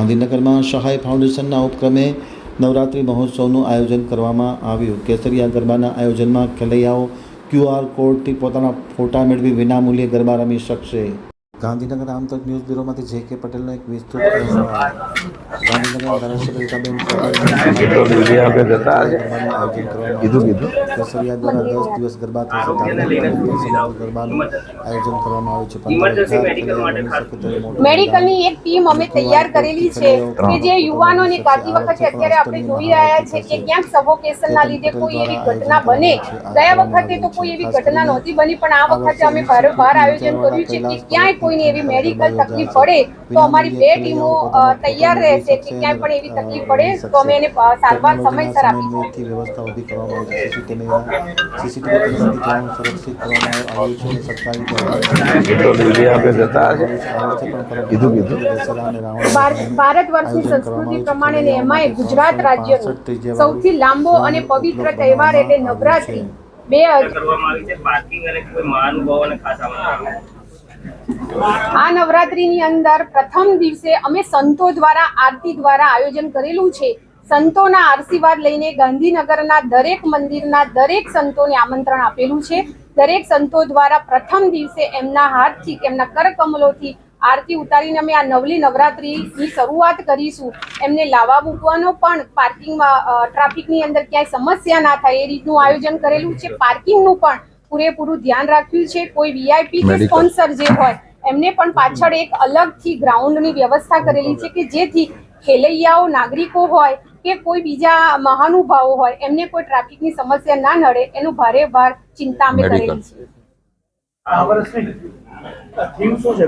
ગાંધીનગરમાં સહાય ફાઉન્ડેશનના ઉપક્રમે નવરાત્રિ મહોત્સવનું આયોજન કરવામાં આવ્યું. કેસરિયા ગરબાના આયોજનમાં ખેલૈયાઓ ક્યુઆર કોડથી પોતાના ફોટા મેળવી વિનામૂલ્યે ગરબા રમી શકશે. ગાંધીનગર આમતક ન્યૂઝ બ્યુરોમાંથી જે કે પટેલનો એક વિસ્તૃત મેડિકલની એક ટીમ અમે તૈયાર કરેલી છે કે જે યુવાનોને ગાતી વખતે અત્યારે આપણે જોઈ રહ્યા છે કે ક્યાંક સફોકેશનના લીધે કોઈ એવી ઘટના બને. ગયા વખતે તો કોઈ એવી ઘટના નહોતી બની, પણ આ વખતે અમે ભારોભાર આયોજન કર્યું છે કે ક્યાંય કોઈને એવી મેડિકલ તકલીફ પડે તો અમારી બે ટીમો તૈયાર રહેશે કે ક્યાંય પણ એવી તકલીફ પડે તો અમે એને સારવાર સમયસર આપી વ્યવસ્થા ઊભી કરવામાં આવી છે. સીસીટીવી કેમેરા સીસીટીવી કેમેરાથી જાણ સુરક્ષિત કરવામાં આવ્યું છે સરકારી ભારત વર્ષની સંસ્કૃતિ પ્રમાણે ને એમાંય ગુજરાત રાજ્યનો સૌથી લાંબો અને પવિત્ર તહેવાર એટલે નવરાત્રી. બે હજાર કરવામાં આવી છે. પાર્કિંગ અને કોઈ મહાનુભાવોને ખાસ આપ્યું. આ નવરાત્રીની અંદર પ્રથમ દિવસે અમે સંતો દ્વારા આરતી દ્વારા આયોજન કરેલું છે. સંતોના આશીર્વાદ લઈને ગાંધીનગરના દરેક મંદિરના દરેક સંતોને આમંત્રણ આપેલું છે. દરેક સંતો દ્વારા પ્રથમ દિવસે એમના હાથથી એમના કરકમલોથી આરતી ઉતારીને અમે આ નવલી નવરાત્રીની શરૂઆત કરીશું. એમને લાવા મૂકવાનો પણ પાર્કિંગમાં ટ્રાફિકની અંદર ક્યાંય સમસ્યા ના થાય એ રીતનું આયોજન કરેલું છે. પાર્કિંગનું પણ પૂરેપૂરું ધ્યાન રાખ્યું છે. કોઈ વીઆઈપી સ્પોન્સર જે હોય એમને પણ પાછળ એક અલગથી ગ્રાઉન્ડની વ્યવસ્થા કરેલી છે કે જેથી ખેલૈયાઓ નાગરિકો હોય કે કોઈ બીજા મહાનુભાવો હોય એમને કોઈ ટ્રાફિકની સમસ્યા ના નડે એનું ભારે ભાર ચિંતા અમે કરેલી છે. આ વર્ષની થીમ શું છે?